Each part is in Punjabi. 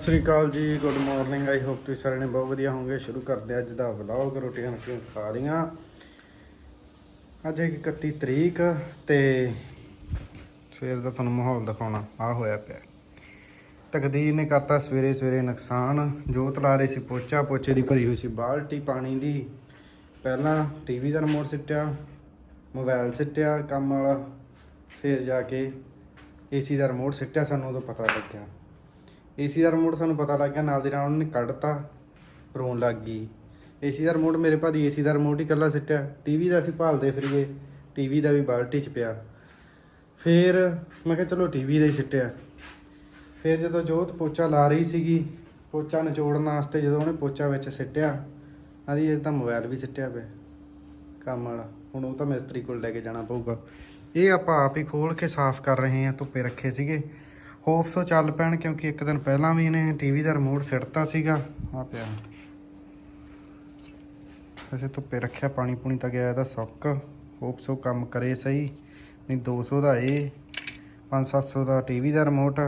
ਸਤਿ ਸ੍ਰੀ ਅਕਾਲ ਜੀ ਗੁੱਡ ਮਾਰਨਿੰਗ ਆਈ ਹੋਪ ਤੁਸੀਂ ਸਾਰੇ ਨੇ ਬਹੁਤ ਵਧੀਆ ਹੋਵੋਗੇ। ਸ਼ੁਰੂ ਕਰਦੇ ਅੱਜ ਦਾ ਵਲੌਗ ਰੋਟੀਆਂ ਰੋਟੀਆਂ ਖਾ ਲੀਆਂ ਅੱਜ ਹੈ 31 ਤਰੀਕ ਤੇ ਸਵੇਰ ਦਾ ਤੁਹਾਨੂੰ ਮਾਹੌਲ ਦਿਖਾਉਣਾ, ਆ ਹੋਇਆ ਪਿਆ। ਤਕਦੀਰ ਨੇ ਕਰਤਾ ਸਵੇਰੇ ਸਵੇਰੇ ਨੁਕਸਾਨ, ਜੋਤ ਲਾ ਰਹੀ ਸੀ ਪੋਚਾ, ਪੋਚੇ ਦੀ ਭਰੀ ਹੋਈ ਸੀ ਬਾਲਟੀ ਪਾਣੀ ਦੀ। ਪਹਿਲਾਂ ਟੀਵੀ ਦਾ ਰਿਮੋਟ ਸਿੱਟਿਆ ਮੋਬਾਈਲ ਸਿੱਟਿਆ ਕੰਮ ਵਾਲਾ, ਫਿਰ ਜਾ ਕੇ ਏਸੀ ਦਾ ਰਿਮੋਟ ਸਿੱਟਿਆ, ਸਾਨੂੰ ਉਦੋਂ ਪਤਾ ਲੱਗਿਆ। ਏਸੀ ਦਾ ਰਿਮੋਟ ਸਾਨੂੰ ਪਤਾ ਲੱਗ ਗਿਆ, ਨਾਲ ਦੀ ਨਾਲ ਉਹਨੇ ਕੱਢਤਾ, ਰੋਣ ਲੱਗ ਗਈ। ਏਸੀ ਦਾ ਰਿਮੋਟ ਮੇਰੇ ਭਾਦੀ ਏਸੀ ਦਾ ਰਿਮੋਟ ਹੀ ਇਕੱਲਾ ਸਿੱਟਿਆ। ਟੀਵੀ ਦਾ ਅਸੀਂ ਭਾਲਦੇ ਫਿਰੀਏ ਟੀਵੀ ਦਾ ਵੀ ਬਾਲਟੀ 'ਚ ਪਿਆ। ਫਿਰ ਮੈਂ ਕਿਹਾ ਚਲੋ ਟੀਵੀ ਦਾ ਹੀ ਸਿੱਟਿਆ। ਫਿਰ ਜਦੋਂ ਜੋਤ ਪੋਚਾ ਲਾ ਰਹੀ ਸੀਗੀ, ਪੋਚਾ ਨਿਚੋੜਨ ਵਾਸਤੇ ਜਦੋਂ ਉਹਨੇ ਪੋਚਾ ਵਿੱਚ ਸਿੱਟਿਆ ਆਦੀ ਇਹ ਤਾਂ ਮੋਬਾਈਲ ਵੀ ਸਿੱਟਿਆ ਪਿਆ, ਕੰਮ ਵਾਲਾ। ਹੁਣ ਉਹ ਤਾਂ ਮਿਸਤਰੀ ਕੋਲ ਲੈ ਕੇ ਜਾਣਾ ਪਊਗਾ। ਇਹ ਆਪਾਂ ਆਪ ਹੀ ਖੋਲ ਕੇ ਸਾਫ਼ ਕਰ ਰਹੇ ਹਾਂ, ਧੁੱਪੇ ਰੱਖੇ ਸੀਗੇ। ਹੋਪਸ ਉਹ ਚੱਲ ਪੈਣ ਕਿਉਂਕਿ ਇੱਕ ਦਿਨ ਪਹਿਲਾਂ ਵੀ ਇਹਨੇ ਟੀਵੀ ਦਾ ਰਿਮੋਟ ਸਿੱਟਤਾ ਸੀਗਾ। ਆ ਪਿਆ। ਵੈਸੇ ਧੁੱਪੇ ਰੱਖਿਆ, ਪਾਣੀ ਪੂਣੀ ਤਾਂ ਗਿਆ ਇਹਦਾ ਸੁੱਕ। ਹੋਪਸ ਉਹ ਕੰਮ ਕਰੇ ਸਹੀ। ਨਹੀਂ 200 ਦਾ ਇਹ 5-700 ਦਾ ਟੀਵੀ ਦਾ ਰਿਮੋਟ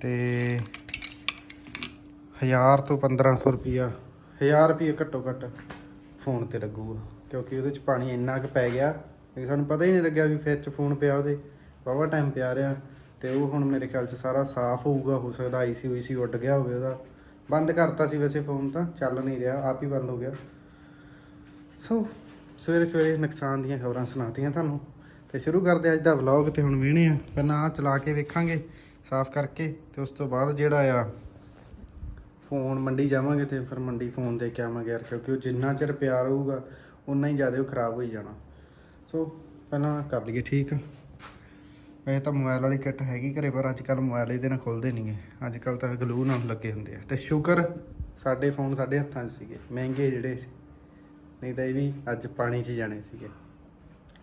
ਤੇ 1000 ਤੋਂ 1500 ਰੁਪਿਆ 1000 ਰੁਪਏ ਘੱਟੋ ਘੱਟ ਫੋਨ ਤੇ ਲੱਗੂਗਾ। ਕਿਉਂਕਿ ਉਹਦੇ ਚ ਪਾਣੀ ਇੰਨਾ ਕੁ ਪੈ ਗਿਆ। ਕਿ ਸਾਨੂੰ ਪਤਾ ਹੀ ਨਹੀਂ ਲੱਗਿਆ ਵੀ ਫਿਰ ਚ ਫੋਨ ਪਿਆ ਉਹਦੇ। ਵਾਹਵਾ ਟਾਈਮ ਪਿਆ ਰਿਹਾ। ਤੇ ਉਹ ਹੁਣ ਮੇਰੇ ਖਿਆਲ ਚ ਸਾਰਾ ਸਾਫ਼ ਹੋਊਗਾ, ਹੋ ਸਕਦਾ ਆਈਸੀ ਉਈਸੀ ਉੱਡ ਗਿਆ ਹੋਵੇ ਉਹਦਾ। ਬੰਦ ਕਰਤਾ ਸੀ ਵੈਸੇ ਫੋਨ ਤਾਂ, ਚੱਲ ਨਹੀਂ ਰਿਹਾ, ਆਪ ਹੀ ਬੰਦ ਹੋ ਗਿਆ। ਸੋ ਸਵੇਰੇ ਸਵੇਰੇ ਨੁਕਸਾਨ ਦੀਆਂ ਖਬਰਾਂ ਸੁਣਾਤੀਆਂ ਤੁਹਾਨੂੰ। ਤੇ ਸ਼ੁਰੂ ਕਰਦੇ ਅੱਜ ਦਾ ਵਲੌਗ ਤੇ ਹੁਣ ਵੇਹਣੇ ਆ ਪਹਿਲਾਂ ਆ ਚਲਾ ਕੇ ਵੇਖਾਂਗੇ ਸਾਫ਼ ਕਰਕੇ, ਤੇ ਉਸ ਤੋਂ ਬਾਅਦ ਜਿਹੜਾ ਆ ਫੋਨ ਮੰਡੀ ਜਾਵਾਂਗੇ ਤੇ ਫਿਰ ਮੰਡੀ ਫੋਨ ਦੇ ਕੇ ਆਵਾਂਗੇ ਯਾਰ, ਕਿਉਂਕਿ ਉਹ ਜਿੰਨਾ ਚਿਰ ਪਿਆ ਰਹੂਗਾ ਉਨਾ ਹੀ ਜ਼ਿਆਦਾ ਉਹ ਖਰਾਬ ਹੋਈ ਜਾਣਾ। ਸੋ ਪਹਿਲਾਂ ਕਰ ਲਈਏ ਠੀਕ। ਵੈਸੇ ਤਾਂ ਮੋਬਾਈਲ ਵਾਲੀ ਕਿੱਟ ਹੈਗੀ ਘਰੇ, ਪਰ ਅੱਜ ਕੱਲ ਮੋਬਾਈਲ ਇਹਦੇ ਨਾਲ ਖੁੱਲਦੇ ਨਹੀਂਗੇ ਅੱਜ ਕੱਲ ਤਾਂ ਗਲੂ ਨਾਲ ਲੱਗੇ ਹੁੰਦੇ ਆ। ਤੇ ਸ਼ੁਕਰ ਸਾਡੇ ਫੋਨ ਸਾਡੇ ਹੱਥਾਂ 'ਚ ਸੀਗੇ, ਮਹਿੰਗੇ ਜਿਹੜੇ ਸੀ। ਨਹੀਂ ਤਾਂ ਇਹ ਵੀ ਅੱਜ ਪਾਣੀ 'ਚ ਜਾਣੇ ਸੀਗੇ।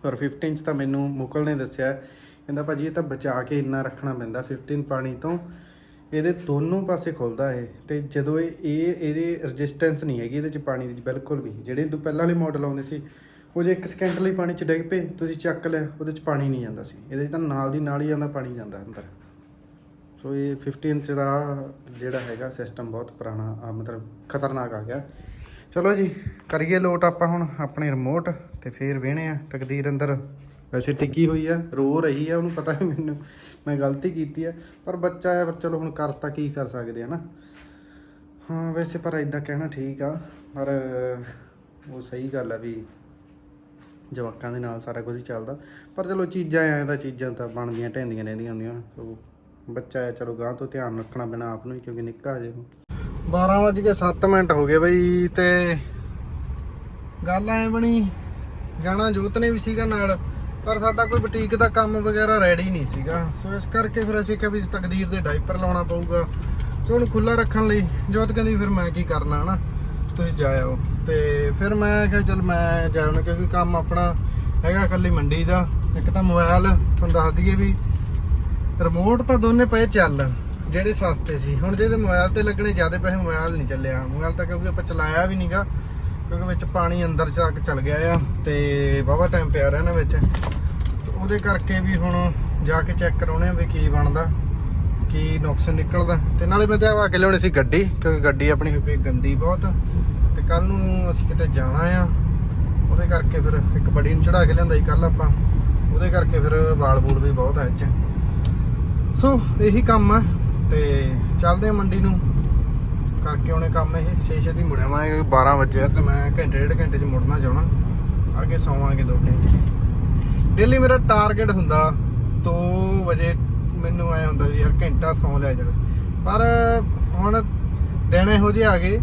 ਪਰ 15 'ਚ ਤਾਂ ਮੈਨੂੰ ਮੁਕਲ ਨੇ ਦੱਸਿਆ, ਕਹਿੰਦਾ ਭਾਜੀ ਇਹ ਤਾਂ ਬਚਾ ਕੇ ਇੰਨਾ ਰੱਖਣਾ ਪੈਂਦਾ 15 ਪਾਣੀ ਤੋਂ। ਇਹਦੇ ਦੋਨੋਂ ਪਾਸੇ ਖੁੱਲਦਾ ਇਹ। ਤੇ ਜਦੋਂ ਇਹ ਇਹ, ਇਹਦੇ ਰੈਜ਼ਿਸਟੈਂਸ ਨਹੀਂ ਹੈਗੀ ਇਹਦੇ 'ਚ ਪਾਣੀ ਦੀ, ਬਿਲਕੁਲ ਵੀ। ਜਿਹੜੇ ਤੋਂ ਪਹਿਲਾਂ ਵਾਲੇ ਮਾਡਲ ਆਉਂਦੇ ਸੀ ਉਹ ਜੇ 1 ਸਕਿੰਟ ਲਈ ਪਾਣੀ 'ਚ ਡਿੱਗ ਪਏ, ਤੁਸੀਂ ਚੱਕ ਲਿਆ, ਉਹਦੇ 'ਚ ਪਾਣੀ ਨਹੀਂ ਜਾਂਦਾ ਸੀ। ਇਹਦੇ 'ਚ ਤਾਂ ਨਾਲ ਦੀ ਨਾਲ ਹੀ ਜਾਂਦਾ, ਪਾਣੀ ਜਾਂਦਾ ਅੰਦਰ। ਸੋ ਇਹ 15 ਇੰਚ ਦਾ ਜਿਹੜਾ ਹੈਗਾ ਸਿਸਟਮ ਬਹੁਤ ਪੁਰਾਣਾ, ਆ ਮਤਲਬ ਖਤਰਨਾਕ ਆ ਗਿਆ। ਚਲੋ ਜੀ, ਕਰੀਏ ਲੋਟ ਆਪਾਂ ਹੁਣ ਆਪਣੇ ਰਿਮੋਟ ਤੇ ਫੇਰ ਵੇਹਣੇ ਆ। ਤਕਦੀਰ ਅੰਦਰ ਵੈਸੇ ਟਿੱਕੀ ਹੋਈ ਆ, ਰੋ ਰਹੀ ਆ, ਉਹਨੂੰ ਪਤਾ ਹੈ ਮੈਨੂੰ, ਮੈਂ ਗਲਤੀ ਕੀਤੀ ਆ। ਪਰ ਬੱਚਾ ਆ, ਪਰ ਚਲੋ ਹੁਣ ਕਰਤਾ ਕੀ ਕਰ ਸਕਦੇ ਆ ਨਾ। ਹਾਂ, ਵੈਸੇ ਪਰ ਇਦਾਂ ਕਹਿਣਾ ਠੀਕ ਆ, ਪਰ ਉਹ ਸਹੀ ਗੱਲ ਆ ਵੀ ਜਵਾਕਾਂ ਦੇ ਨਾਲ ਸਾਰਾ ਕੁਝ ਹੀ ਚੱਲਦਾ। ਪਰ ਚਲੋ ਚੀਜ਼ਾਂ ਐਂ ਤਾਂ ਚੀਜ਼ਾਂ ਤਾਂ ਬਣਦੀਆਂ, ਢਹਿੰਦੀਆਂ ਰਹਿੰਦੀਆਂ ਹੁੰਦੀਆਂ। ਸੋ ਬੱਚਾ ਹੈ ਚਲੋ ਗਾਂ ਤੋਂ ਧਿਆਨ ਰੱਖਣਾ ਪੈਣਾ ਆਪ ਨੂੰ ਵੀ, ਕਿਉਂਕਿ ਨਿੱਕਾ ਹਜੇ 12 ਵਜ ਕੇ 7 ਮਿੰਟ ਹੋ ਗਏ ਬਈ, ਤੇ ਗੱਲ ਐ ਬਣੀ, ਜਾਣਾ ਜੋਤ ਨੇ ਵੀ ਸੀਗਾ ਨਾਲ, ਪਰ ਸਾਡਾ ਕੋਈ ਬੁਟੀਕ ਦਾ ਕੰਮ ਵਗੈਰਾ ਰੈਡੀ ਨਹੀਂ ਸੀਗਾ। ਸੋ ਇਸ ਕਰਕੇ ਫਿਰ ਅਸੀਂ ਕਿਹਾ ਵੀ ਤਕਦੀਰ ਦੇ ਡਾਈਪਰ ਲਾਉਣਾ ਪਊਗਾ। ਸੋ ਉਹਨੂੰ ਖੁੱਲਾ ਰੱਖਣ ਲਈ ਜੋਤ ਕਹਿੰਦੀ, ਫਿਰ ਮੈਂ ਕੀ ਕਰਨਾ, ਹਨਾ? ਤੁਸੀਂ ਜਾਇਓ। ਤੇ ਫਿਰ ਮੈਂ ਕਿਹਾ ਚਲ ਮੈਂ ਜਾਉਣਾ ਕਿਉਂਕਿ ਕੰਮ ਆਪਣਾ ਹੈਗਾ ਇਕੱਲੀ ਮੰਡੀ ਦਾ। ਇੱਕ ਤਾਂ ਮੋਬਾਈਲ ਤੁਹਾਨੂੰ ਦੱਸ ਦਈਏ ਵੀ ਰਿਮੋਟ ਤਾਂ ਦੋਨੇ ਪਏ ਚੱਲ, ਜਿਹੜੇ ਸਸਤੇ ਸੀ। ਹੁਣ ਜਿਹਦੇ ਮੋਬਾਈਲ ਤੇ ਲੱਗਣੇ, ਜ਼ਿਆਦਾ ਪੈਸੇ ਮੋਬਾਈਲ ਨਹੀਂ ਚੱਲਿਆ। ਮੋਬਾਈਲ ਤਾਂ ਕਿਉਂਕਿ ਆਪਾਂ ਚਲਾਇਆ ਵੀ ਨਹੀਂਗਾ ਕਿਉਂਕਿ ਵਿੱਚ ਪਾਣੀ ਅੰਦਰ ਤੱਕ ਚਲ ਗਿਆ ਆ, ਤੇ ਵਾਹਵਾ ਟਾਈਮ ਪਿਆ ਰਿਹਾ ਨਾ ਵਿੱਚ ਉਹਦੇ ਕਰਕੇ ਵੀ ਹੁਣ ਜਾ ਕੇ ਚੈੱਕ ਕਰਾਉਣੇ ਆ ਵੀ ਕੀ ਬਣਦਾ। ਕੀ ਨੁਕਸ ਨਿਕਲਦਾ। ਤੇ ਨਾਲੇ ਮੈਂ ਤੇ ਕੇ ਲਿਆਉਣੀ ਸੀ ਗੱਡੀ, ਕਿਉਂਕਿ ਗੱਡੀ ਆਪਣੀ ਹੋਈ ਗੰਦੀ ਬਹੁਤ। ਤੇ ਕੱਲ ਨੂੰ ਅਸੀਂ ਕਿਤੇ ਜਾਣਾ ਆ। ਉਹਦੇ ਕਰਕੇ ਫਿਰ ਇੱਕ ਬੜੀ ਨੂੰ ਚੜਾ ਕੇ ਲਿਆਂਦਾ ਸੀ ਕੱਲ ਆਪਾਂ। ਉਹਦੇ ਕਰਕੇ ਫਿਰ ਵਾਲ ਵੂਲ ਵੀ ਬਹੁਤ ਆ ਇੱਥੇ ਸੋ, ਇਹੀ ਕੰਮ ਆ। ਤੇ ਚੱਲਦੇ ਆ ਮੰਡੀ ਨੂੰ। ਕਰਕੇ ਉਹਨੇ ਕੰਮ ਇਹ। ਛੇ ਛੇ ਦੀ ਮੁੜਿਆ ਮੈਂ 12 ਵਜੇ ਆ ਤੇ ਮੈਂ ਘੰਟੇ, ਡੇਢ ਘੰਟੇ ਚ ਮੁੜਨਾ ਚਾਹਣਾ। ਅੱਗੇ ਸੌਵਾਂਗੇ 2 ਘੰਟੇ। ਡੇਲੀ ਮੇਰਾ ਟਾਰਗੇਟ ਹੁੰਦਾ 2 ਵਜੇ ਮੈਨੂੰ ਐ ਹੁੰਦਾ ਵੀ ਯਾਰ ਘੰਟਾ ਸੌਂ ਲਿਆ ਜਾਵੇ ਪਰ ਹੁਣ ਦਿਨ ਇਹੋ ਜਿਹੇ ਆ ਗਏ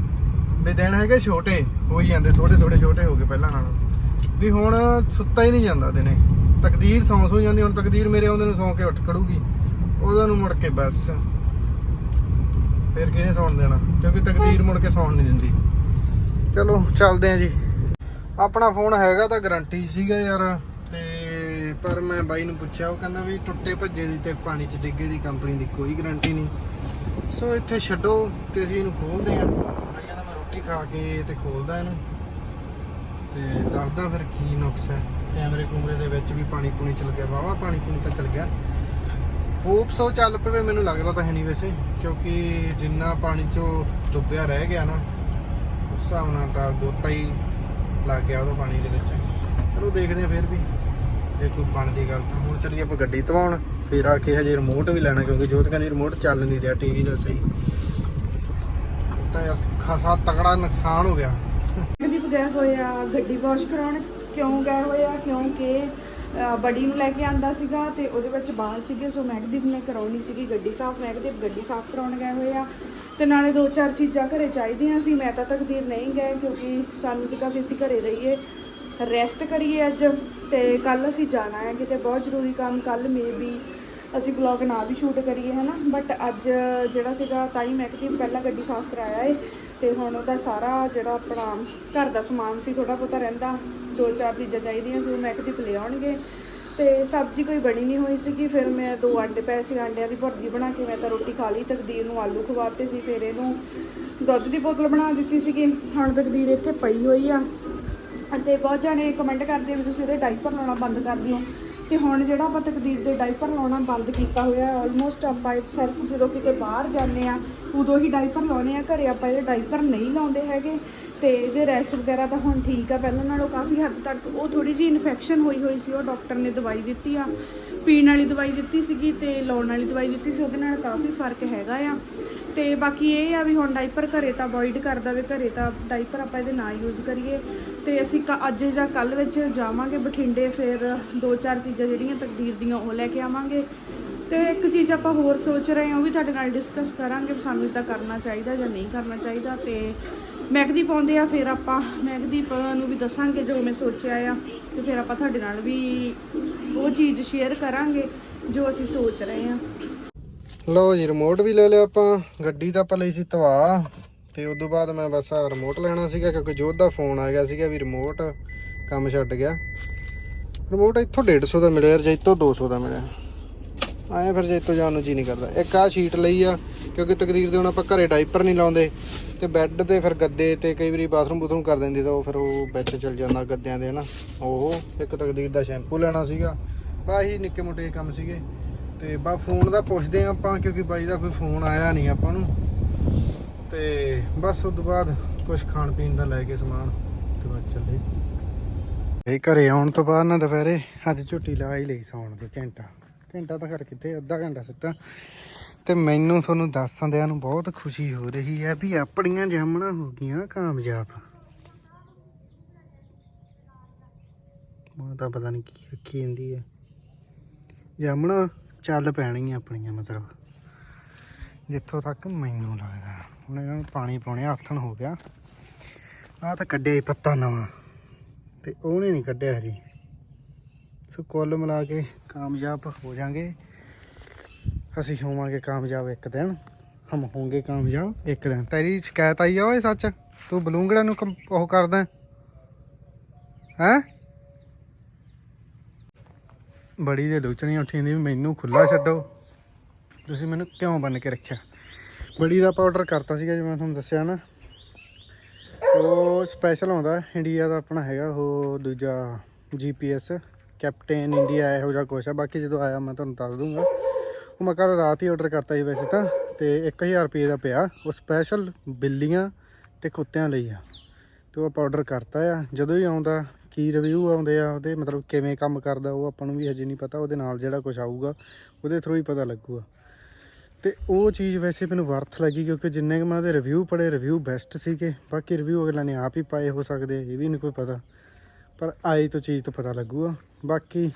ਵੀ ਦਿਨ ਹੈਗੇ ਛੋਟੇ, ਹੋ ਹੀ ਜਾਂਦੇ ਥੋੜੇ ਥੋੜੇ ਛੋਟੇ ਹੋ ਗਏ ਪਹਿਲਾਂ ਨਾਲੋਂ। ਵੀ ਹੁਣ ਸੁੱਤਾ ਹੀ ਨਹੀਂ ਜਾਂਦਾ ਦਿਨੇ। ਤਕਦੀਰ ਸੌਂ ਸੌ ਜਾਂਦੀ, ਹੁਣ ਤਕਦੀਰ ਮੇਰੇ ਆਉਂਦੇ ਨੂੰ ਸੌਂ ਕੇ ਉੱਠ ਖੜੂਗੀ। ਉਦੋਂ ਨੂੰ ਮੁੜ ਕੇ ਬਸ। ਫਿਰ ਕਿਹਨੇ ਸੌਣ ਦੇਣਾ? ਕਿਉਂਕਿ ਤਕਦੀਰ ਮੁੜ ਕੇ ਸੌਣ ਨਹੀਂ ਦਿੰਦੀ। ਚਲੋ, ਚੱਲਦੇ ਆਂ ਜੀ। ਆਪਣਾ ਫੋਨ ਹੈਗਾ ਤਾਂ ਗਾਰੰਟੀ ਸੀਗਾ ਯਾਰ। ਪਰ ਮੈਂ ਬਾਈ ਨੂੰ ਪੁੱਛਿਆ, ਉਹ ਕਹਿੰਦਾ ਵੀ ਟੁੱਟੇ ਭੱਜੇ ਦੀ ਤੇ ਪਾਣੀ 'ਚ ਡਿੱਗੇ ਦੀ ਕੰਪਨੀ ਦੀ ਕੋਈ ਗਾਰੰਟੀ ਨਹੀਂ। ਸੋ ਇੱਥੇ ਛੱਡੋ ਤੇ ਅਸੀਂ ਇਹਨੂੰ ਖੋਲਦੇ ਆਂ ਮੈਂ ਕਹਿੰਦਾ ਮੈਂ ਰੋਟੀ ਖਾ ਕੇ ਤੇ ਖੋਲਦਾ ਇਹਨੂੰ। ਤੇ ਦੱਸਦਾ ਫਿਰ ਕੀ ਨੁਕਸ ਹੈ। ਕੈਮਰੇ ਕੁਮਰੇ ਦੇ ਵਿੱਚ ਵੀ ਪਾਣੀ ਪੂਣੀ ਚਲ ਗਿਆ ਵਾਵਾ ਪਾਣੀ ਪੂਣੀ ਤਾਂ ਚਲ ਗਿਆ। ਹੋਪ ਸੋ ਚੱਲ ਪਵੇ, ਮੈਨੂੰ ਲੱਗਦਾ ਤਾਂ ਹੈ ਨਹੀਂ ਵੈਸੇ, ਕਿਉਂਕਿ ਜਿੰਨਾ ਪਾਣੀ ਚੋਂ ਡੁੱਬਿਆ ਰਹਿ ਗਿਆ ਨਾ, ਉਸ ਹਿਸਾਬ ਨਾਲ ਤਾਂ ਗੋਤਾ ਹੀ ਲੱਗ ਗਿਆ ਉਹਦਾ ਪਾਣੀ ਦੇ ਵਿੱਚ। ਚਲੋ ਦੇਖਦੇ ਆ ਫਿਰ ਵੀ। ਜੇ ਕੋਈ ਬਣਦੀ ਗੱਲ ਤਾਂ ਹੁਣ ਚੱਲੀਏ ਆਪਾਂ ਗੱਡੀ ਧਵਾਉਣ, ਫਿਰ ਆ ਕੇ ਹਜੇ ਰਿਮੋਟ ਵੀ ਲੈਣਾ ਕਿਉਂਕਿ ਜੋਤ ਕਹਿੰਦੀ ਰਿਮੋਟ ਚੱਲ ਨਹੀਂ ਰਿਹਾ ਟੀਵੀ ਦਾ ਸਹੀ। ਤਾਂ ਯਾਰ ਖਾਸਾ ਤਕੜਾ ਨੁਕਸਾਨ ਹੋ ਗਿਆ। ਦੀਪ ਗਏ ਹੋਏ ਗੱਡੀ ਵਾਸ਼ ਕਰਾਉਣ, ਕਿਉਂ ਗਏ ਹੋਏ ਕਿਉਂਕਿ ਬੜੀ ਨੂੰ ਲੈ ਕੇ ਆਂਦਾ ਸੀਗਾ ਤੇ ਉਹਦੇ ਵਿੱਚ ਬਾਲ ਸੀਗੇ, ਸੋ ਮਹਿਕਦੀਪ ਨੇ ਕਰਾਉਣੀ ਸੀਗੀ ਗੱਡੀ ਸਾਫ਼। ਮਹਿਕਦੀਪ ਗੱਡੀ ਸਾਫ਼ ਕਰਾਉਣ ਗਏ ਹੋਏ ਆ। ਤੇ ਨਾਲੇ ਦੋ ਚਾਰ ਚੀਜ਼ਾਂ ਘਰੇ ਚਾਹੀਦੀਆਂ ਸੀ, ਮੈਂ ਤਾਂ ਤਕਦੀਰ ਨਹੀਂ ਗਏ ਕਿਉਂਕਿ ਸਾਨੂੰ ਸੀਗਾ ਕਿ ਅਸੀਂ ਘਰੇ ਰਹੀਏ। ਰੈਸਟ ਕਰੀਏ ਅੱਜ ਤੇ ਕੱਲ ਅਸੀਂ ਜਾਣਾ ਹੈ ਕਿਤੇ ਬਹੁਤ ਜ਼ਰੂਰੀ ਕੰਮ ਕੱਲ ਮੇਬੀ ਅਸੀਂ ਵਲੌਗ ਨਾ ਵੀ ਸ਼ੂਟ ਕਰੀਏ, ਹਨਾ? ਬਟ ਅੱਜ ਜਿਹੜਾ ਸੀਗਾ ਤਾਈ ਕਿ ਪਹਿਲਾਂ ਗੱਡੀ ਸਾਫ਼ ਕਰਾਇਆ ਏ ਤੇ ਹੁਣ ਉਹਦਾ ਸਾਰਾ ਜਿਹੜਾ ਆਪਣਾ ਘਰ ਦਾ ਸਮਾਨ ਸੀ ਥੋੜਾ ਬਹੁਤਾ ਰਹਿੰਦਾ, ਦੋ ਚਾਰ ਚੀਜ਼ਾਂ ਚਾਹੀਦੀਆਂ ਸੀ, ਉਹ ਮਹਿਕਦੀਪ ਲੈ ਆਉਣਗੇ। ਤੇ ਸਬਜ਼ੀ ਕੋਈ ਬਣੀ ਨਹੀਂ ਹੋਈ ਸੀਗੀ, ਫਿਰ ਮੈਂ ਦੋ ਆਂਡੇ ਪਏ ਸੀ, ਆਂਡਿਆਂ ਦੀ ਭੁਰਜੀ ਬਣਾ ਕੇ ਮੈਂ ਤਾਂ ਰੋਟੀ ਖਾ ਲਈ, ਤਕਦੀਰ ਨੂੰ ਆਲੂ ਖਵਾਤੇ ਸੀ, ਫਿਰ ਇਹਨੂੰ ਦੁੱਧ ਦੀ ਬੋਤਲ ਬਣਾ ਦਿੱਤੀ ਸੀਗੀ। ਹੁਣ ਤਕਦੀਰ ਇੱਥੇ ਪਈ ਹੋਈ ਆ। ਅਤੇ ਬਹੁਤ ਜਾਣੇ ਕਮੈਂਟ ਕਰਦੇ ਵੀ ਤੁਸੀਂ ਇਹਦੇ ਡਾਈਪਰ ਲਾਉਣਾ ਬੰਦ ਕਰ ਦਿਓ। ਤੇ ਹੁਣ ਜਿਹੜਾ ਆਪਾਂ ਤਕਦੀਰ ਦੇ ਡਾਈਪਰ ਲਾਉਣਾ ਬੰਦ ਕੀਤਾ ਹੋਇਆ ਹੈ ਆਲਮੋਸਟ ਆਪਾਂ ਇਹ ਸਿਰਫ ਜਦੋਂ ਕਿਤੇ ਬਾਹਰ ਜਾਂਦੇ ਆ, ਉਦੋਂ ਹੀ ਡਾਈਪਰ ਲਾਉਨੇ ਆ, ਘਰੇ ਆਪਾਂ ਇਹਦੇ ਡਾਈਪਰ ਨਹੀਂ ਲਾਉਂਦੇ ਹੈਗੇ। ਤੇ ਇਹਦੇ ਰੈਸ਼ ਵਗੈਰਾ ਤਾਂ ਹੁਣ ਠੀਕ ਆ, ਪਹਿਲਾਂ ਨਾਲੋਂ ਕਾਫੀ ਹੱਦ ਤੱਕ ਉਹ ਥੋੜੀ ਜਿਹੀ ਇਨਫੈਕਸ਼ਨ ਹੋਈ ਹੋਈ ਸੀ, ਉਹ ਡਾਕਟਰ ਨੇ ਦਵਾਈ ਦਿੱਤੀ ਆ, ਪੀਣ ਵਾਲੀ ਦਵਾਈ ਦਿੱਤੀ ਸੀਗੀ ਤੇ ਲਾਉਣ ਵਾਲੀ ਦਵਾਈ ਦਿੱਤੀ ਸੀ, ਉਹਦੇ ਨਾਲ ਕਾਫੀ ਫ਼ਰਕ ਹੈਗਾ ਆ। ਤੇ ਬਾਕੀ ਇਹ ਆ ਵੀ ਹੁਣ ਡਾਈਪਰ ਘਰੇ ਤਾਂ ਅਵੋਇਡ ਕਰ ਵੀ ਘਰੇ ਤਾਂ ਡਾਈਪਰ ਆਪਾਂ ਇਹਦੇ ਨਾ ਯੂਜ਼ ਕਰੀਏ। ਤੇ ਅਸੀਂ ਕ- ਅੱਜ ਜਾਂ ਕੱਲ ਵਿੱਚ ਜਾਵਾਂਗੇ ਬਠਿੰਡੇ, ਫਿਰ ਦੋ ਚਾਰ ਚੀਜ਼ਾਂ ਜਿਹੜੀਆਂ ਤਕਦੀਰ ਦੀਆਂ ਉਹ ਲੈ ਕੇ ਆਵਾਂਗੇ। ਤੇ ਇੱਕ ਚੀਜ਼ ਆਪਾਂ ਹੋਰ ਸੋਚ ਰਹੇ ਹਾਂ, ਉਹ ਵੀ ਤੁਹਾਡੇ ਨਾਲ ਡਿਸਕਸ ਕਰਾਂਗੇ ਵੀ ਸਾਨੂੰ ਇਦਾਂ ਕਰਨਾ ਚਾਹੀਦਾ ਜਾਂ ਨਹੀਂ ਕਰਨਾ ਚਾਹੀਦਾ ਤੇ ਮੈਗਦੀਪ ਆਉਂਦੇ ਆ, ਫਿਰ ਆਪਾਂ ਮੈਗਦੀਪ ਨੂੰ ਵੀ ਦੱਸਾਂਗੇ ਜੋ ਮੈਂ ਸੋਚਿਆ ਆ ਤੇ ਫਿਰ ਆਪਾਂ ਤੁਹਾਡੇ ਨਾਲ ਵੀ ਉਹ ਚੀਜ਼ ਸ਼ੇਅਰ ਕਰਾਂਗੇ ਜੋ ਅਸੀਂ ਸੋਚ ਰਹੇ ਹਾਂ। ਲਓ ਜੀ ਰਿਮੋਟ ਵੀ ਲੈ ਲਿਆ ਆਪਾਂ, ਗੱਡੀ ਤਾਂ ਆਪਾਂ ਲਈ ਸੀ ਤਵਾ ਤੇ ਉਸ ਤੋਂ ਬਾਅਦ ਮੈਂ ਬਸ ਆ ਰਿਮੋਟ ਲੈਣਾ ਸੀਗਾ ਕਿਉਂਕਿ ਜੋਧ ਦਾ ਫੋਨ ਆ ਗਿਆ ਸੀਗਾ ਵੀ ਰਿਮੋਟ ਕੰਮ ਛੱਡ ਗਿਆ। ਰਿਮੋਟ ਇੱਥੋਂ 150 ਦਾ ਮਿਲਿਆ ਜਾਂ ਇੱਥੋਂ 200 ਦਾ ਮਿਲਿਆ। ਆਏ ਫਿਰ ਜੇ ਇੱਥੋਂ ਜਾਣ ਨੂੰ ਜੀ ਨਹੀਂ ਕਰਦਾ। ਇੱਕ ਆ ਸ਼ੀਟ ਲਈ ਆ, ਕਿਉਂਕਿ ਤਕਦੀਰ ਦੇ ਹੁਣ ਆਪਾਂ ਘਰੇ ਡਾਈਪਰ ਨਹੀਂ ਲਾਉਂਦੇ, ਤੇ ਬੈੱਡ ਤੇ ਫਿਰ ਗੱਦੇ ਤੇ ਕਈ ਵਾਰੀ ਬਾਥਰੂਮ ਬੂਥਰੂਮ ਕਰ ਦਿੰਦੀ ਤਾਂ ਉਹ ਫਿਰ ਉਹ ਵਿੱਚ ਚਲ ਜਾਂਦਾ ਗੱਦਿਆਂ ਦੇ, ਹਨਾ। ਉਹ ਇੱਕ ਤਕਦੀਰ ਦਾ ਸ਼ੈਂਪੂ ਲੈਣਾ ਸੀਗਾ ਬਾਹੀ ਨਿੱਕੇ ਮੋਟੇ ਕੰਮ ਸੀਗੇ। ਤੇ ਬਾ ਫੋਨ ਦਾ ਪੁੱਛਦੇ ਹਾਂ ਆਪਾਂ, ਕਿਉਂਕਿ ਬਾਈ ਦਾ ਕੋਈ ਫੋਨ ਆਇਆ ਨਹੀਂ ਆਪਾਂ ਨੂੰ। ਤੇ ਬਸ ਉਸ ਤੋਂ ਬਾਅਦ ਕੁਝ ਖਾਣ ਪੀਣ ਦਾ ਲੈ ਕੇ ਸਮਾਨ, ਤੇ ਬਸ ਚੱਲੇ। ਇਹ ਘਰੇ ਆਉਣ ਤੋਂ ਬਾਅਦ ਨਾ ਦੁਪਹਿਰੇ ਅੱਜ ਝੁੱਟੀ ਲਾ ਹੀ ਲਈ ਸੌਣ ਦੀ, ਘੰਟਾ। ਘੰਟਾ ਤਾਂ ਘਰ ਕਿੱਥੇ ਅੱਧਾ ਘੰਟਾ ਸੁੱਤਾ ਤੇ ਮੈਨੂੰ ਤੁਹਾਨੂੰ ਦੱਸਦਿਆਂ ਨੂੰ ਬਹੁਤ ਖੁਸ਼ੀ ਹੋ ਰਹੀ ਹੈ ਵੀ ਆਪਣੀਆਂ ਜਾਮਣਾ ਹੋ ਗਈਆਂ ਕਾਮਯਾਬ। ਮੈਨੂੰ ਤਾਂ ਪਤਾ ਨਹੀਂ ਕੀ ਅੱਖੀ ਜਾਂਦੀ ਹੈ। ਜਾਮਣਾ ਚੱਲ ਪੈਣੀਆਂ ਆਪਣੀਆਂ ਮਤਲਬ। ਜਿੱਥੋਂ ਤੱਕ ਮੈਨੂੰ ਲੱਗਦਾ। ਹੁਣ ਇਹਨਾਂ ਨੂੰ ਪਾਣੀ ਪਾਉਣੇ ਆਥਣ ਹੋ ਗਿਆ। ਆਹ ਤਾਂ ਕੱਢਿਆ ਹੀ ਪੱਤਾ ਨਵਾਂ। ਤੇ ਉਹਨੇ ਨਹੀਂ ਕੱਢਿਆ ਜੀ ਸੋ ਕੁੱਲ ਮਿਲਾ ਕੇ ਕਾਮਯਾਬ ਹੋ ਜਾਾਂਗੇ। ਅਸੀਂ ਹੋਵਾਂਗੇ ਕਾਮਯਾਬ ਇੱਕ ਦਿਨ, ਹਮ ਹੋਵਾਂਗੇ ਕਾਮਯਾਬ ਇੱਕ ਦਿਨ। ਤੇਰੀ ਸ਼ਿਕਾਇਤ ਆਈ ਆ ਓਏ ਸੱਚ? ਤੂੰ ਬਲੂੰਗੜਾ ਨੂੰ ਕੰਪ- ਉਹ ਕਰਦਾ। ਹੈ? ਬੜੀ ਦੇ ਲੁਚਣੀ ਉੱਠੀ ਜਾਂਦੀ ਵੀ ਮੈਨੂੰ ਖੁੱਲਾ ਛੱਡੋ। ਤੁਸੀਂ ਮੈਨੂੰ ਕਿਉਂ ਬੰਨ ਕੇ ਰੱਖਿਆ? ਬੜੀ ਦਾ ਪਾਊਡਰ ਕਰਤਾ ਸੀਗਾ ਜਿਵੇਂ ਮੈਂ ਤੁਹਾਨੂੰ ਦੱਸਿਆ ਨਾ। ਉਹ ਸਪੈਸ਼ਲ ਆਉਂਦਾ ਇੰਡੀਆ ਦਾ ਆਪਣਾ ਹੈਗਾ, ਉਹ ਦੂਜਾ ਜੀਪੀਐਸ ਕੈਪਟਨ ਇੰਡੀਆ ਇਹੋ ਜਿਹਾ ਕੁਛ ਆ ਬਾਕੀ ਜਦੋਂ ਆਇਆ ਮੈਂ ਤੁਹਾਨੂੰ ਦੱਸ ਦੂੰਗਾ। ਉਹ ਮੈਂ ਕੱਲ ਰਾਤ ਹੀ ਆਰਡਰ ਕਰਤਾ ਸੀ ਵੈਸੇ ਤਾਂ। ਤੇ 1000 ਰੁਪਏ ਦਾ ਪਿਆ। ਉਹ ਸਪੈਸ਼ਲ ਬਿੱਲੀਆਂ ਤੇ ਕੁੱਤਿਆਂ ਲਈ ਆ। ਤੇ ਉਹ ਆਪਾਂ ਪਾਊਡਰ ਕਰਤਾ ਆ। ਜਦੋਂ ਹੀ ਆਉਂਦਾ, ਕੀ ਰਿਵਿਊ ਆਉਂਦੇ ਆ, ਉਹਦੇ ਮਤਲਬ ਕਿਵੇਂ ਕੰਮ ਕਰਦਾ, ਉਹ ਆਪਾਂ ਨੂੰ ਵੀ ਹਜੇ ਨਹੀਂ ਪਤਾ। ਉਹਦੇ ਨਾਲ ਜਿਹੜਾ ਕੁਝ ਆਊਗਾ, ਉਹਦੇ ਥਰੂ ਹੀ ਪਤਾ ਲੱਗੂਗਾ। ਤੇ ਉਹ ਚੀਜ਼ ਵੈਸੇ ਮੈਨੂੰ ਵਰਥ ਲੱਗੀ ਕਿਉਂਕਿ ਜਿੰਨੇ ਕਿ ਮੈਂ ਉਹਦੇ ਰਿਵਿਊ ਪੜੇ ਰਿਵਿਊ ਬੈਸਟ ਸੀਗੇ। ਬਾਕੀ ਰਿਵਿਊ ਅਗਲਾ ਨੇ ਆਪ ਹੀ ਪਾਏ ਹੋ ਸਕਦੇ ਇਹ ਵੀ ਨਹੀਂ ਕੋਈ ਪਤਾ। ਪਰ ਆਈ ਤੋਂ ਚੀਜ਼ ਤੋਂ ਪਤਾ ਲੱਗੂਗਾ। ਬਾਕੀ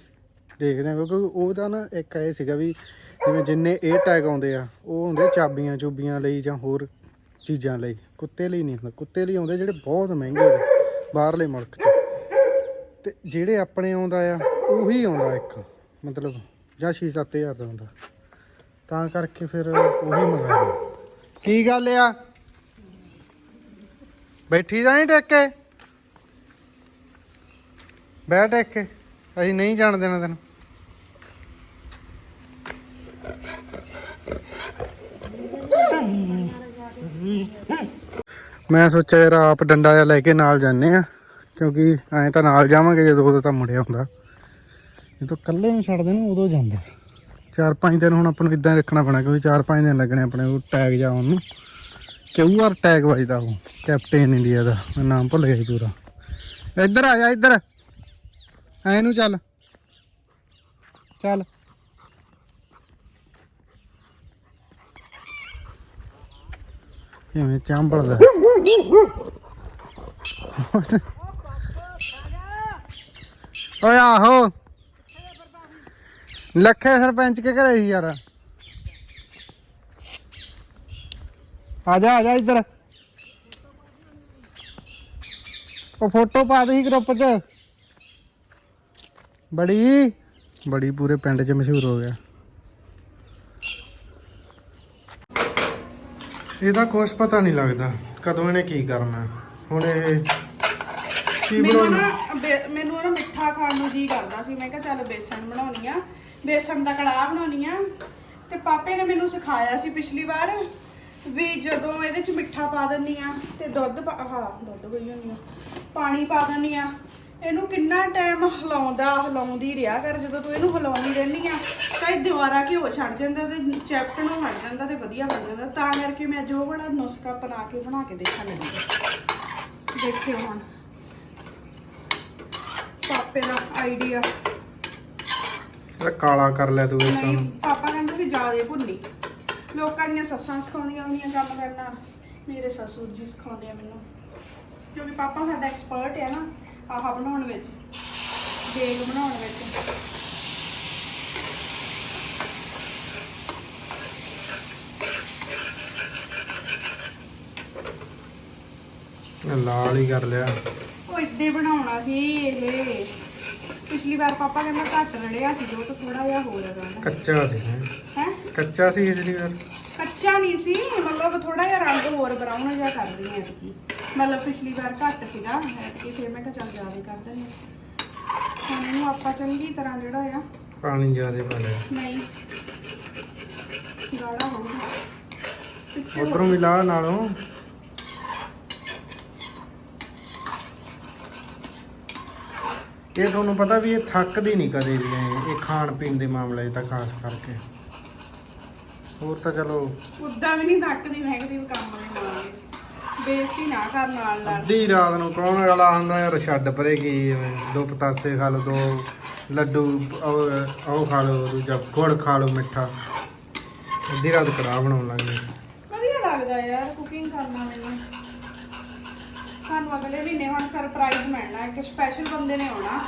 ਦੇਖਦੇ ਆ ਕਿਉਂਕਿ ਉਹਦਾ ਨਾ ਇੱਕ ਇਹ ਸੀਗਾ ਵੀ ਜਿਵੇਂ ਜਿੰਨੇ ਇਹ ਟੈਗ ਆਉਂਦੇ ਆ, ਉਹ ਹੁੰਦੇ ਚਾਬੀਆਂ ਚੁਬੀਆਂ ਲਈ ਜਾਂ ਹੋਰ ਚੀਜ਼ਾਂ ਲਈ। ਕੁੱਤੇ ਲਈ ਨਹੀਂ ਹੁੰਦਾ। ਕੁੱਤੇ ਲਈ ਆਉਂਦੇ ਜਿਹੜੇ ਬਹੁਤ ਮਹਿੰਗੇ ਨੇ, ਬਾਹਰਲੇ ਮੁਲਕ 'ਚ। ਤੇ ਜਿਹੜੇ ਆਪਣੇ ਆਉਂਦਾ ਆ, ਉਹੀ ਆਉਂਦਾ ਇੱਕ। ਮਤਲਬ ਜਾਂ 6-7000 ਦਾ ਆਉਂਦਾ। ਤਾਂ ਕਰਕੇ ਫਿਰ ਉਹੀ ਮੰਗਾਇਆ। ਕੀ ਗੱਲ ਆ? ਬੈਠੀ ਤਾਂ ਨਹੀਂ ਟੇਕ ਬੈਠ ਟੇਕ ਕੇ, ਅਸੀਂ ਨਹੀਂ ਜਾਣ ਦੇਣਾ ਤੈਨੂੰ। ਮੈਂ ਸੋਚਿਆ ਯਾਰ ਆਪ ਡੰਡਾ ਜਿਹਾ ਲੈ ਕੇ ਨਾਲ ਜਾਂਦੇ ਆ ਕਿਉਂਕਿ ਐਂ ਤਾਂ ਨਾਲ ਜਾਵਾਂਗੇ ਜਦੋਂ ਉਦੋਂ ਤਾਂ ਮੁੜਿਆ ਹੁੰਦਾ। ਜਦੋਂ ਇਕੱਲੇ ਨੂੰ ਛੱਡਦੇ ਨਾ ਉਦੋਂ ਜਾਂਦਾ। ਚਾਰ ਪੰਜ ਦਿਨ ਹੁਣ ਆਪਾਂ ਨੂੰ ਇਦਾਂ ਰੱਖਣਾ ਪੈਣਾ, ਕਿਉਂਕਿ ਚਾਰ ਪੰਜ ਦਿਨ ਲੱਗਣੇ ਆਪਣੇ ਉਹ ਟੈਗ ਜਾਉਣ ਨੂੰ ਕਿਊ ਆਰ ਟੈਗ ਵੱਜਦਾ ਉਹ ਕੈਪਟਨ ਇੰਡੀਆ ਦਾ, ਮੈਂ ਨਾਮ ਭੁੱਲ ਗਿਆ ਸੀ ਪੂਰਾ। ਇੱਧਰ ਆ ਜਾ, ਇੱਧਰ। ਐ ਨੂੰ ਚੱਲ। ਚੱਲ। ਕਿਵੇਂ ਚਾਂਬਲਦਾ ਓਏ ਆਹੋ। ਲੱਖੇ ਸਰਪੰਚ ਕੇ ਘਰੇ ਸੀ ਯਾਰ। ਆ ਜਾ ਆ ਜਾ ਇੱਧਰ। ਉਹ ਫੋਟੋ ਪਾ ਦੇ ਗਰੁੱਪ 'ਚ। ਬੜੀ ਬੜੀ ਪੂਰੇ ਪਿੰਡ 'ਚ ਮਸ਼ਹੂਰ ਹੋ ਗਿਆ। ਇਹਦਾ ਕੁਛ ਪਤਾ ਨਹੀਂ ਲੱਗਦਾ ਕਦੋਂ ਇਹਨੇ ਕੀ ਕਰਨਾ। ਹੁਣ ਇਹ ਕੀ ਮੈਨੂੰ ਬਣਾਉਣਾ? ਨਾ ਬੇ- ਮੈਨੂੰ ਨਾ ਮਿੱਠਾ ਖਾਣ ਨੂੰ ਜੀ ਕਰਦਾ ਸੀ। ਮੈਂ ਕਿਹਾ ਚੱਲ ਬੇਸਣ ਬਣਾਉਣੀ ਆ। ਬੇਸਣ ਦਾ ਕੜਾਹ ਬਣਾਉਣੀ ਆ। ਤੇ ਪਾਪੇ ਨੇ ਮੈਨੂੰ ਸਿਖਾਇਆ ਸੀ ਪਿਛਲੀ ਵਾਰ ਵੀ ਜਦੋਂ ਇਹਦੇ ਚ ਮਿੱਠਾ ਪਾ ਦਿੰਨੀ ਆ ਤੇ ਦੁੱਧ ਪਾ- ਹਾਂ ਦੁੱਧ ਹੋਈ ਹੁੰਦੀ ਆ। ਪਾਣੀ ਪਾ ਦਿੰਨੀ ਆ। ਇਹਨੂੰ ਕਿੰਨਾ ਟਾਈਮ ਹਿਲਾਉਂਦਾ ਹਿਲਾਉਂਦੀ ਰਿਹਾ ਕਰ ਜਦੋਂ ਤੂੰ ਇਹਨੂੰ ਹਿਲਾਉਂਦੀ ਰਹਿੰਦੀ ਆ ਤਾਂ ਇਹ ਦੁਬਾਰਾ ਘਿਓ ਛੱਡ ਜਾਂਦਾ ਤੇ ਚੈਪਟ ਨੂੰ ਹਟ ਜਾਂਦਾ ਤੇ ਵਧੀਆ ਬਣ ਜਾਂਦਾ। ਤਾਂ ਕਰਕੇ ਮੈਂ ਜੋ ਬੜਾ ਨੁਸਖਾ ਬਣਾ ਕੇ ਬਣਾ ਕੇ ਦੇਖਣ ਲੱਗੀ। ਦੇਖਿਓ ਹੁਣ। ਪਾਪੇ ਦਾ ਆਈਡੀਆ ਇਹ ਕਾਲਾ ਕਰ ਲੈ ਤੂੰ ਇਸ ਨਹੀਂ ਪਾਪਾ ਕਹਿੰਦੇ ਸੀ ਜਿਆਦੇ ਭੁੱਲੀ ਲੋਕਾਂ ਦੀਆਂ ਸੱਸਾਂ ਸਿਖਾਉਂਦੀਆਂ ਹੁੰਦੀਆਂ ਕੰਮ ਕਰਨਾ। ਮੇਰੇ ਸਸੁਰ ਜੀ ਸਿਖਾਉਂਦੇ ਆ ਮੈਨੂੰ। ਕਿਉਂਕਿ ਪਾਪਾ ਸਾਡਾ ਐਕਸਪਰਟ ਹੈ ਨਾ। ਆਹ ਬਣਾਉਣ ਵਿੱਚ ਦੇਗ ਬਣਾਉਣ ਵਿੱਚ। ਲਾਲ ਹੀ ਕਰ ਲਿਆ। ਉਹ ਇੱਦੇ ਬਣਾਉਣਾ ਸੀ ਇਹ। ਪਿਛਲੀ ਵਾਰ ਪਾਪਾ ਕਹਿੰਦਾ ਘੱਟ ਰੜਿਆ ਸੀ ਜੋ ਤਾਂ ਥੋੜਾ ਜਿਹਾ ਹੋ ਰਿਹਾ ਕੱਚਾ ਸੀ ਹੈਂ। ਕੱਚਾ ਸੀ ਇਸ ਲਈ ਕੱਚਾ ਨਹੀਂ ਸੀ ਮਤਲਬ ਥੋੜਾ ਜਿਹਾ ਰੰਗ ਹੋਰ ਬਰਾਊਨ ਜਿਹਾ ਕਰ ਰਹੀ ਹੈ ਮਤਲਬ ਪਿਛਲੀ ਵਾਰ ਘੱਟ ਸੀਗਾ ਕਿ ਫਿਰ ਮੈਂ ਕਿਹਾ ਚੱਲ ਜ਼ਿਆਦਾ ਕਰ ਦਿੰਦੇ ਹਾਂ। ਹੁਣ ਇਹਨੂੰ ਆਪਾਂ ਚੰਗੀ ਤਰ੍ਹਾਂ ਜਿਹੜਾ ਆ ਪਾਣੀ ਜ਼ਿਆਦਾ ਪਾ ਲਿਆ। ਨਹੀਂ ਗਾੜਾ ਹੋਊਗਾ ਪਿੱਛੇ ਹੋ- ਉਧਰੋਂ ਵੀ ਲਾ ਨਾਲੋਂ। ਇਹ ਤੁਹਾਨੂੰ ਪਤਾ ਵੀ ਇਹ ਥੱਕਦੀ ਨਹੀਂ ਕਦੇ ਵੀ ਇਹ ਇਹ ਖਾਣ ਪੀਣ ਦੇ ਮਾਮਲੇ 'ਚ ਤਾਂ ਖਾਸ ਕਰਕੇ। ਹੋਰ ਤਾਂ ਚਲੋ ਉੱਦਾਂ ਵੀ ਨਹੀਂ ਥੱਕਦੀ ਮੈਂ ਕਿਹਾ ਕੰਮ ਦੇ ਨਾਲ ਬੇਇੱਜ਼ਤੀ ਨਾ ਕਰ ਨਾਲ ਨਾਲ। ਅੱਧੀ ਰਾਤ ਨੂੰ ਕੌਣ ਅਗਲਾ ਆਂਦਾ ਯਾਰ ਛੱਡ ਪਰੇ ਕੀ ਐਵੇਂ, ਦੋ ਪਤਾਸੇ ਖਾ ਲਓ ਦੋ ਲੱਡੂ ਉਹ ਉਹ ਖਾ ਲਓ ਦੂਜਾ ਗੁੜ ਖਾ ਲਓ ਮਿੱਠਾ। ਅੱਧੀ ਰਾਤ ਕੜਾਹ ਬਣਾਉਣ ਲੱਗ ਗਏ। ਵਧੀਆ ਲੱਗਦਾ ਯਾਰ ਕੁਕਿੰਗ ਕਰਨਾ ਮੈਨੂੰ। ਸਾਨੂੰ ਅਗਲੇ ਮਹੀਨੇ ਹੁਣ ਸਰਪ੍ਰਾਈਜ਼ ਮਿਲਣਾ ਇੱਕ ਸਪੈਸ਼ਲ ਬੰਦੇ ਨੇ ਆਉਣਾ।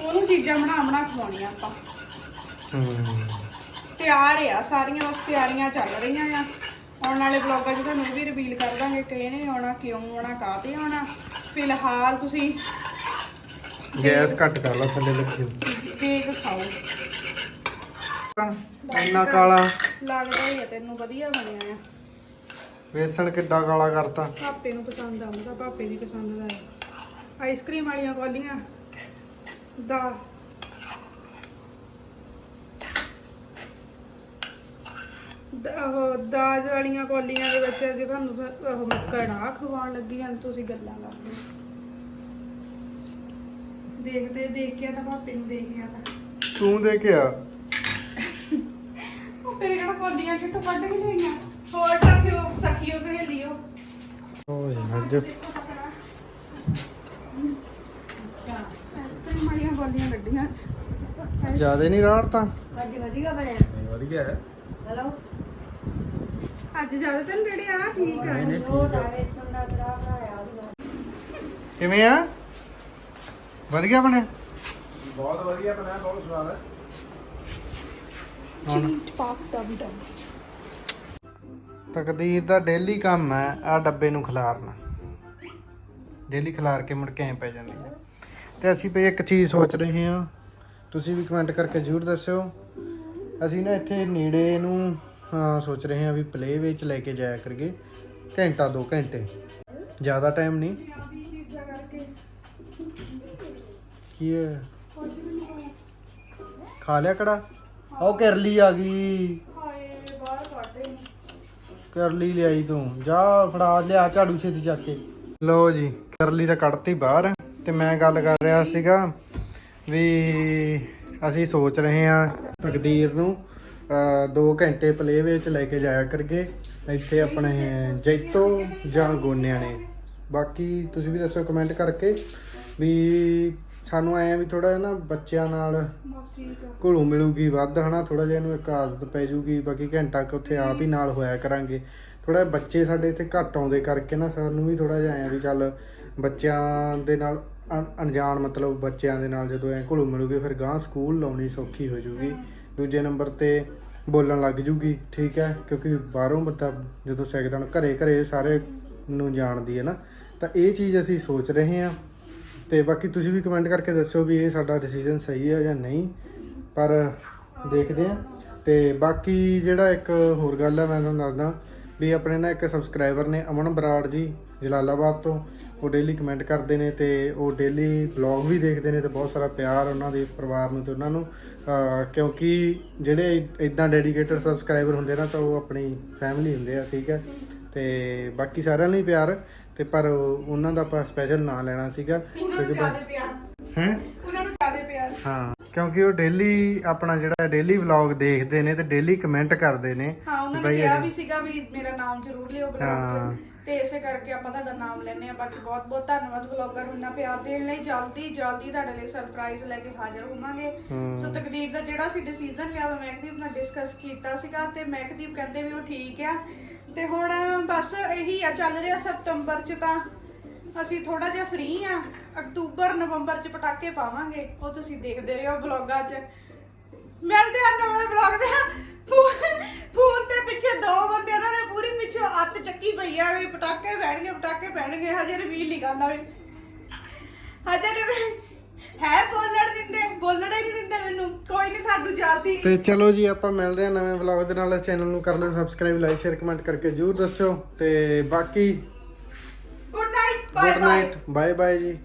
ਉਹਨੂੰ ਚੀਜ਼ਾਂ ਬਣਾ ਬਣਾ ਖਵਾਉਣੀਆਂ ਆਪਾਂ। ਹੂੰ। ਤਿਆਰ ਆ ਸਾਰੀਆਂ ਬਸ ਤਿਆਰੀਆਂ ਚੱਲ ਰਹੀਆਂ ਆ। ਆਉਣ ਵਾਲੇ ਵਲੌਗਾਂ 'ਚ ਤੁਹਾਨੂੰ ਇਹ ਵੀ ਰਿਵੀਲ ਕਰ ਦਾਂਗੇ ਕਿ ਇਹਨੇ ਆਉਣਾ ਕਿਉਂ ਆਉਣਾ ਕਾਹਤੇ ਆਉਣਾ। ਫਿਲਹਾਲ ਤੁਸੀਂ ਗੈਸ ਘੱਟ ਕਰ ਲਾ ਥੱਲੇ ਲੱਗੀ ਦੇਖ ਖਾਓ। ਇੰਨਾ ਕਾਲਾ। ਲੱਗਦਾ ਹੀ ਆ ਤੈਨੂੰ ਵਧੀਆ ਬਣਿਆ ਆ। ਵੇਸਣ ਕਿੱਡਾ ਕਾਲਾ ਕਰਤਾ। ਪਾਪੇ ਨੂੰ ਪਸੰਦ ਆਉਂਦਾ ਪਾਪੇ ਦੀ ਪਸੰਦ ਦਾ ਆਈਸਕ੍ਰੀਮ ਵਾਲੀਆਂ ਕੋਲੀਆਂ ਦਾ ਉਹ ਦਾਜ ਵਾਲੀਆਂ ਕੋਲੀਆਂ ਦੇ ਵਿੱਚ ਜੇ ਤੁਹਾਨੂੰ ਸ- ਉਹ ਕੜਾ ਖਵਾਉਣ ਲੱਗੀ ਜਾਂ ਤੁਸੀਂ ਗੱਲਾਂ ਕਰਦੇ ਹੋ। ਦੇਖਦੇ ਦੇਖਿਆ ਤਾਂ ਪਾਪੇ ਨੂੰ ਦੇਖਿਆ ਤਾਂ। ਤੂੰ ਦੇਖਿਆ? ਉਹ ਮੇਰੇ ਕਿਹੜਾ ਕੋਲੀਆਂ ਕਿੱਥੋਂ ਕੱਢ ਕੇ ਲਈਆਂ ਹੋਰ ਰੱਖਿਓ ਸਖੀਓ ਸਹੇਲੀਓ ਓਏ ਅੱਜ। ਆਈਸਕ੍ਰੀਮ ਵਾਲੀਆਂ ਕੋਲੀਆਂ ਕੱਢੀਆਂ ਅੱਜ। ਜ਼ਿਆਦਾ ਨਹੀਂ ਰਾੜਤਾ। ਅੱਜ ਵਧੀਆ ਬਣਿਆ ਵਧੀਆ ਹੈ। ਹੈਲੋ? ਅੱਜ ਜ਼ਿਆਦਾਤਰ ਜਿਹੜੇ ਆ ਠੀਕ ਆ। ਉਹ ਸਾਰੇ ਸੁਣਨਾ ਕਰਾ ਬਣਾਇਆ ਉਹਨੂੰ ਕਿਵੇਂ ਆ? ਵਧੀਆ ਬਣਿਆ ਬਹੁਤ ਵਧੀਆ ਬਣਿਆ ਬਹੁਤ ਸਵਾਦ ਹੈ ਹੁਣ ਚੀਟ ਪਾਪ ਡਮ ਡਮ ਤਕਦੀਰ ਦਾ ਡੇਲੀ ਕੰਮ ਹੈ ਆ ਡੱਬੇ ਨੂੰ ਖਿਲਾਰਨਾ। ਡੇਲੀ ਖਿਲਾਰ ਕੇ ਮੁੜ ਕੇ ਐਂ ਪੈ ਜਾਂਦੀ ਹੈ। ਤੇ ਅਸੀਂ ਪਈ ਇੱਕ ਚੀਜ਼ ਸੋਚ ਰਹੇ ਹਾਂ। ਤੁਸੀਂ ਵੀ ਕਮੈਂਟ ਕਰਕੇ ਜ਼ਰੂਰ ਦੱਸਿਓ। ਅਸੀਂ ਨਾ ਇੱਥੇ ਨੇੜੇ ਨੂੰ ਹਾਂ, ਸੋਚ ਰਹੇ ਹਾਂ ਵੀ ਪਲੇ ਵਿੱਚ ਲੈ ਕੇ ਜਾਇਆ ਕਰੀਏ। ਘੰਟਾ 2 ਘੰਟੇ। ਜ਼ਿਆਦਾ ਟਾਈਮ ਨਹੀਂ। ਕੀ ਹੈ? ਖਾ ਲਿਆ ਕੜਾ? ਉਹ ਕਰਲੀ ਆ ਗਈ। ਕਰਲੀ ਲਿਆਈ ਤੂੰ। ਜਾ ਫੜਾ ਲਿਆ ਝਾੜੂ ਛੇਤੀ ਚੱਕ ਕੇ। ਲਓ ਜੀ ਕਰਲੀ ਤਾਂ ਕੱਢਤੀ ਬਾਹਰ। ਤੇ ਮੈਂ ਗੱਲ ਕਰ ਰਿਹਾ ਸੀਗਾ ਵੀ ਅਸੀਂ ਸੋਚ ਰਹੇ ਹਾਂ ਤਕਦੀਰ ਨੂੰ 2 ਘੰਟੇ ਪਲੇਵੇ 'ਚ ਲੈ ਕੇ ਜਾਇਆ ਕਰਗੇ। ਇੱਥੇ ਆਪਣੇ ਜੈਤੋ ਜਾਂ ਗੋਨਿਆਂ ਨੇ। ਬਾਕੀ ਤੁਸੀਂ ਵੀ ਦੱਸੋ ਕਮੈਂਟ ਕਰਕੇ ਵੀ ਸਾਨੂੰ ਐਂ ਵੀ ਥੋੜਾ ਨਾ ਬੱਚਿਆਂ ਨਾਲ ਘੁਲੂ ਮਿਲੂਗੀ, ਵੱਧ ਹਨਾ ਥੋੜਾ ਜਿਹਾ ਇਹਨੂੰ ਇੱਕ ਆਦਤ ਪੈ ਜੂਗੀ, ਬਾਕੀ ਘੰਟਾ ਕੁ ਉੱਥੇ ਆਪ ਹੀ ਨਾਲ ਹੋਇਆ ਕਰਾਂਗੇ। ਥੋੜਾ ਬੱਚੇ ਸਾਡੇ ਇੱਥੇ ਘੱਟ ਆਉਂਦੇ ਕਰਕੇ ਨਾ ਸਾਨੂੰ ਵੀ ਥੋੜਾ ਜਿਹਾ ਐਂ ਵੀ ਚੱਲ ਬੱਚਿਆਂ ਦੇ ਨਾਲ ਅਣ- ਅਣਜਾਣ ਮਤਲਬ ਬੱਚਿਆਂ ਦੇ ਨਾਲ ਜਦੋਂ ਐ ਘੁਲੂ ਮਿਲੂਗੇ, ਫਿਰ ਗਾਂ ਸਕੂਲ ਲਾਉਣੀ ਸੌਖੀ ਹੋ ਜੂਗੀ। ਦੂਜੇ ਨੰਬਰ ਤੇ ਬੋਲਣ ਲੱਗ ਜੂਗੀ, ਠੀਕ ਹੈ? ਕਿਉਂਕਿ ਬਾਹਰੋਂ ਬੰਦਾ ਜਦੋਂ ਸਿੱਖਦਾ ਹੁਣ ਘਰੇ ਘਰੇ ਸਾਰੇ ਨੂੰ ਜਾਣਦੀ ਹੈ ਨਾ। ਤਾਂ ਇਹ ਚੀਜ਼ ਅਸੀਂ ਸੋਚ ਰਹੇ ਹਾਂ। ਤੇ ਬਾਕੀ ਤੁਸੀਂ ਵੀ ਕਮੈਂਟ ਕਰਕੇ ਦੱਸਿਓ ਵੀ ਇਹ ਸਾਡਾ ਡਿਸੀਜਨ ਸਹੀ ਹੈ ਜਾਂ ਨਹੀਂ। ਪਰ ਦੇਖਦੇ ਹਾਂ। ਤੇ ਬਾਕੀ ਜਿਹੜਾ ਇੱਕ ਹੋਰ ਗੱਲ ਹੈ, ਮੈਂ ਤੁਹਾਨੂੰ ਦੱਸਦਾ ਵੀ ਆਪਣੇ ਨਾਲ ਇੱਕ ਸਬਸਕ੍ਰਾਈਬਰ ਨੇ ਅਮਨ ਬਰਾੜ ਜੀ ਜਲਾਲਾਬਾਦ ਤੋਂ ਉਹ ਡੇਲੀ ਕਮੈਂਟ ਕਰਦੇ ਨੇ ਤੇ ਉਹ ਡੇਲੀ ਵਲੌਗ ਵੀ ਦੇਖਦੇ ਨੇ ਤੇ ਬਹੁਤ ਸਾਰਾ ਪਿਆਰ ਉਹਨਾਂ ਦੇ ਪਰਿਵਾਰ ਨੂੰ ਤੇ ਉਹਨਾਂ ਨੂੰ ਕਿਉਂਕਿ ਜਿਹੜੇ ਇਦਾਂ ਡੈਡੀਕੇਟਡ ਸਬਸਕ੍ਰਾਈਬਰ ਹੁੰਦੇ ਨਾ ਤਾਂ ਉਹ ਆਪਣੀ ਫੈਮਿਲੀ ਹੁੰਦੇ ਆ ਠੀਕ ਹੈ। ਤੇ ਬਾਕੀ ਸਾਰਿਆਂ ਲਈ ਪਿਆਰ ਤੇ ਪਰ ਉਹ- ਉਹਨਾਂ ਦਾ ਆਪਾਂ ਸਪੈਸ਼ਲ ਨਾਂ ਲੈਣਾ ਸੀਗਾ ਕਿਉਂਕਿ ਹੈ? ਉਹਨਾਂ ਨੂੰ ਜ਼ਿਆਦਾ ਪਿਆਰ। ਹਾਂ ਕਿਉਂਕਿ ਉਹ ਡੇਲੀ ਆਪਣਾ ਜਿਹੜਾ ਡੇਲੀ ਵਲੌਗ ਦੇਖਦੇ ਨੇ ਤੇ ਡੇਲੀ ਕਮੈਂਟ ਕਰਦੇ ਨੇ ਹਾਂ ਉਹਨਾਂ ਨੇ ਕਿਹਾ ਵੀ ਸੀਗਾ ਵੀ ਮੇਰਾ ਨਾਮ ਜ਼ਰੂਰ ਲਿਓ ਬਲੌਗ ਹਾਂ। 'ਚ ਤੇ ਇਸੇ ਕਰਕੇ ਆਪਾਂ ਤੁਹਾਡਾ ਨਾਮ ਲੈਣੇ ਆ ਬਾਕੀ ਬਹੁਤ ਬਹੁਤ ਧੰਨਵਾਦ ਵਲੌਗਰ ਨੂੰ ਇੰਨਾ ਪਿਆਰ ਦੇਣ ਲਈ ਜਲਦੀ ਜਲਦੀ ਤੁਹਾਡੇ ਲਈ ਸਰਪ੍ਰਾਈਜ਼ ਲੈ ਕੇ ਹਾਜ਼ਰ ਹੋਵਾਂਗੇ। ਸੋ ਤਕਦੀਰ ਦਾ ਜਿਹੜਾ ਸੀ ਡਿਸੀਜਨ ਲਿਆ ਵਾ ਮਹਿਕਦੀਪ ਨਾਲ ਡਿਸਕਸ ਕੀਤਾ ਸੀਗਾ ਤੇ ਮਹਿਕਦੀਪ ਕਹਿੰਦੇ ਵੀ ਉਹ ਠੀਕ ਆ। ਤੇ ਹੁਣ ਬਸ ਇਹੀ ਆ ਚੱਲ ਰਿਹਾ ਸਤੰਬਰ ਚ ਤਾਂ ਅਸੀਂ ਥੋੜਾ ਜਿਹਾ ਫ੍ਰੀ ਆ। ਅਕਤੂਬਰ ਨਵੰਬਰ ਚ ਪਟਾਕੇ ਪਾਵਾਂਗੇ। ਉਹ ਤੁਸੀਂ ਦੇਖਦੇ ਰਹੋ ਵਲੌਗਾਂ 'ਚ। ਮਿਲਦੇ ਆ ਨਵੇਂ ਵਲੌਗ ਦੇ ਫੋਨ ਪਿੱਛੇ ਦੋ ਬੰਦੇ ਉਹਨਾਂ ਨੇ ਪੂਰੀ ਪਿੱਛੋਂ ਅੱਤ ਚੱਕੀ ਪਈ ਆ ਵੀ ਪਟਾਕੇ ਪੈਣਗੇ ਪਟਾਕੇ ਪੈਣਗੇ ਹਜੇ ਰਿਵੀਲ ਨਹੀਂ ਕਰਨਾ ਵੀ। ਹਜੇ ਰਿਵੀਲ ਹੈ ਬੋਲਣ ਦਿੰਦੇ ਬੋਲਣ ਹੀ ਨਹੀਂ ਦਿੰਦੇ ਮੈਨੂੰ। ਕੋਈ ਨਹੀਂ ਤੁਹਾਨੂੰ ਜਲਦੀ ਤੇ ਚਲੋ ਜੀ ਆਪਾਂ ਮਿਲਦੇ ਹਾਂ ਨਵੇਂ ਵਲੌਗ ਦੇ ਨਾਲ। ਚੈਨਲ ਨੂੰ ਕਰ ਲਿਓ ਸਬਸਕ੍ਰਾਈਬ ਲਾਈਕ ਸ਼ੇਅਰ ਕਮੈਂਟ ਕਰਕੇ ਜਰੂਰ ਦੱਸਿਓ। ਤੇ ਬਾਕੀ good night bye good bye night bye bye ਜੀ।